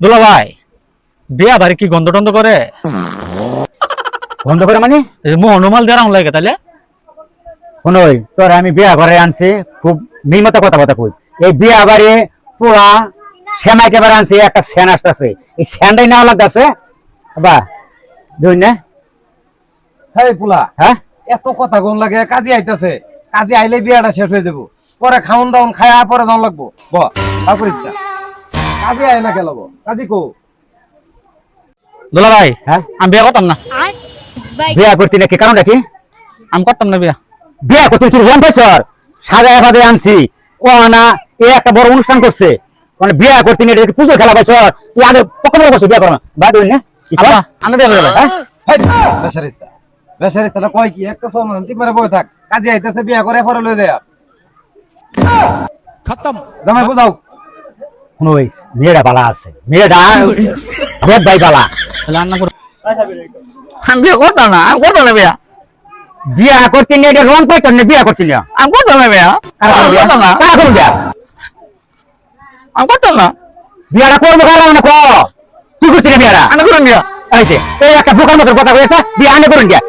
দুলা ভাই বিয়া বাড়ি কি গন্ধ টন্ধ করে? গন্ধ করে মানে? হনুমাল দেওয়ার লাগে তাহলে শুনই তোর আমি বিয়া ঘরে আনছি খুব নির্মত কথা কথা কই এই বিয়া বাড়ি পুরা শ্যামাই কেবার আনছি একটা স্যান আসতেছে। এই স্যানটাই নেওয়া লাগতেছে। বা দুই না। হেই পুলা হ্যাঁ? এত কথা কোন লাগে কাজে আইতাছে। কাজে আইলে বিয়াটা শেষ হয়ে যাব। পরে খাওন দাওন খায়া পরে যাওয়ান লাগবো। ব তারপরে কাজে আয় না খেলাবো কাজে কো। দুলা ভাই হ্যাঁ? আমি বিয়া করতাম না? বিয়া করতি নাকি? কারণটা কি? আমি করতাম না বিয়া? বিয়া করতে তুই জান সাজায় বাজে আনছি। ও না এ একটা বড় অনুষ্ঠান করছে। মানে বিয়া করতে নিয়ে এটা পুজো খেলা পাইছর তুই আগে পক্ষ করে বসে বিয়া করো না। বা দুই না? বিয়া হ্যাঁ? বেসারিস্তা। বেসারিস্তাটা কয় কি? একটা সময় ঠিক করে বই থাক। কাজে আইতাছে বিয়া করে পরে লয়ে যায় খতম। জামাই বুঝাও। শুনো এই মেয়েরা বালা আছে। মেয়েরা ভাই বালা। তাহলে রান্না করো আমি বিয়া করতাম না আমি করতাম না বিয়া। বিয়া করতে নিয়ে এটা রং পাইছ না বিয়া করতে নিয়ে? আমি করতাম না বিয়া। কারা আমি করবি? করতাম না। কারা করবি বিয়া? আমি করতাম না। বিয়াটা করব কারা মানে ক? তুই করতে না বিয়াটা? আমি করুন বিয়া। এই যে, এই একটা বোকার মতো কথা কয়েছে বিয়া আনে করুন দিয়া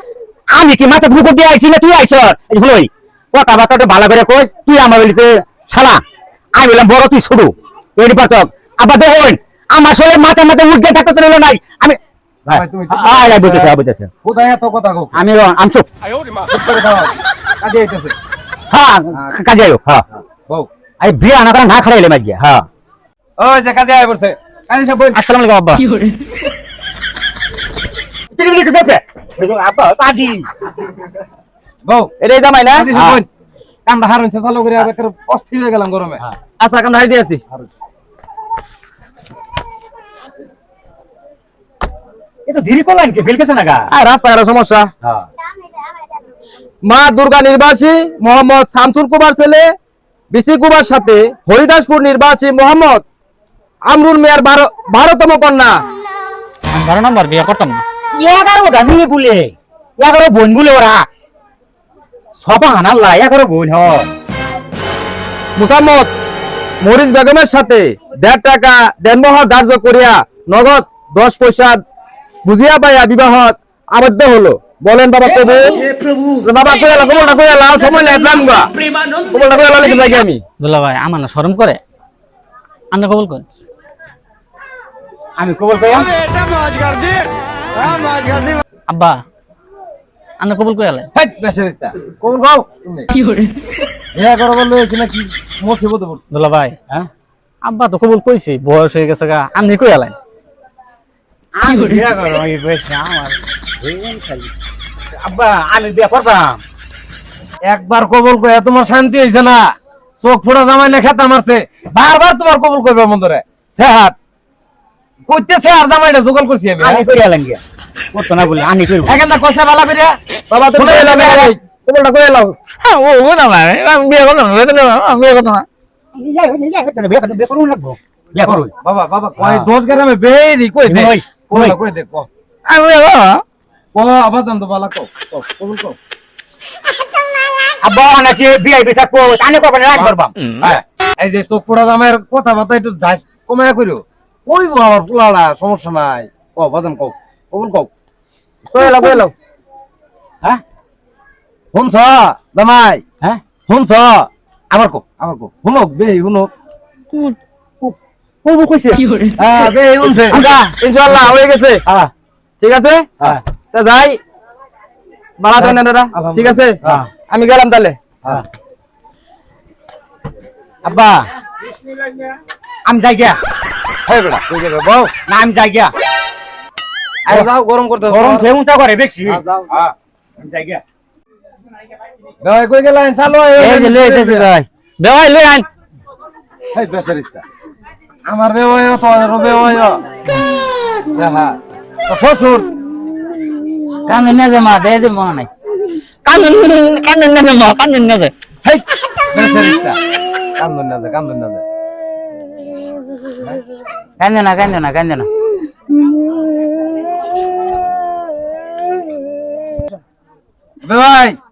আমি কি মাথা বুকুর দিয়ে আইছি না তুই আইছ? হলোই কথা বার্তাটা ভালো করে কইস তুই আমার বলিতে শালা। আমি বললাম বড় তুই ছোট। এটি পাতক আবার দেখুন আমার শরীরে মাথা মাথা উঠে থাকতে চলে নাই। আমি ভাই, তুমি- আয় আয় বলতেছে আয় বলতেছে কোথায় এত কথা কো আমি আমি চুপ। কাজে আইতাছে। হ্যাঁ কাজে আয়ো হ্যাঁ। বউ। আরে বিয়া না করে না খাড়াইলে মাঝে হ্যাঁ। ওই যে কাজে আয় পড়ছে। কাজে সব বই আসসালামু আলাইকুম আব্বা। আব্বা কাজী বউ এটাই জামাই না? কাজে সব বই কামটা হারুনছে চালু করে অস্থির হয়ে গেলাম গরমে। আচ্ছা দিয়েছি। এ তো ধীরে করলেন কি? ফেলকেছে না গা। রাস্তাঘাটের সমস্যা। হ্যাঁ। মা দুর্গা নির্বাসী মোহাম্মদ শামসুল কুমার ছেলে বিসি কুমার সাথে হরিদাসপুর নির্বাসী মোহাম্মদ আমরুল মিয়ার বারো- বারোতম কন্যা। বারো নম্বর বিয়া করতাম না। এগারোটা মেয়ে বলে এগারো বোন বলে ওরা। সব হানাল্লা এগারো বোন হ। মুসাম্মদ মরিস বেগমের সাথে দেড় টাকা দেনমোহর ধার্য করিয়া নগদ দশ পয়সা বুঝিয়া পাইয়া বিবাহ আবদ্ধ হলো। বলেন বাবা প্রভু। বাবা কই এলা কমলটা কই সময় নেই যাম গা। কমলটা কই এলা লিখে যাই আমি দুলা ভাই আমার না শরম করে? আন্না কবুল করে। আমি কবল কইয়াম আব্বা আন্না কবুল করে আলে হেই তুমি। কি করে বিয়া করো বলল এসে নাকি? মুসিবত পড়ছে। দুলা ভাই হ্যাঁ? আব্বা তো কবুল কইছি বয়স হয়ে গেছে গা আমি কই আলাই আমি বিয়া করো এই বয়সে আমার ভীষণ খালি। আব্বা আমি বিয়া করতাম একবার কবুল করে তোমার শান্তি হয়েছে না। চোখ ফোড়া জামাই না খেতা মারছে। বারবার তোমার কবুল করবে মন্দরে সেহাত। কইতেছে আর জামাইটা জোগাল করছি আমি আমি করি আলাম করতো না বলে আমি করব এখানটা কষা বালা করিয়া বাবা তুমি এলাম, এই। কমলটা কই হ্যাঁ ও ও না ভাই আমি বিয়ে করতাম না বেতন আমি বিয়ে করতাম না। যাই হোক, যাই হোক, তাহলে বিয়া করতে- বিয়া করব লাগবো। বিয়া করব বাবা বাবা কয় হ্যাঁ। দোষ গ্রামে বেরি কই দে? ওই, কই দে কো। আমি না। কো আবার জান তো বালা কো কো, কবুল কো। আব্বা নাকি বিয়া বিয়া করব আমি করব না রাগ করবাম। হ্যাঁ, এই যে চোখ ফোড়া জামাইয়ের কথা বার্তা একটু ধাস কমায়া করিও কইবো আমার পোলাড়া সমস্যা নাই। কো বাদাম কো কবুল কো। কই এলাও কই এলাও হ্যাঁ? শুনছ জামাই? হ্যাঁ? শুনছ? আবার কো আবার কো। শুনক বে শুনক। কবু কইছে। হ্যাঁ বে শুনছে। আচ্ছা ইনশাআল্লাহ হয়ে গেছে। হ্যাঁ ঠিক আছে? হ্যাঁ তা যাই। বালা দেন দাদা? ঠিক আছে? হ্যাঁ। আমি গেলাম তাহলে। হ্যাঁ। আব্বা। আমি যাই গিয়া। হ্যাঁ বেটা কই যাবে বউ। না আমি যাই গিয়া। আরে যাও গরম করতে গরম চা করে বেশি। যাও। হ্যাঁ আমি যাই গিয়া। ভাই কই গেলেন চালো এই যে লই এসেছি ভাই। বেওয়াই লই আন। এই বেচারিস্তা আমার বেওয় তো আর বেওয় যাহা তো শ্বশুর? কান্দে না দে মা দে দে মা নাই। কান্দন কান্দন না মা কান্দন না হেই বেচারিস্তা কান্দন না দে কান্দন না দে কান্দে না কান্দে না কান্দে না। ভাই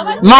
ওই বেটা মা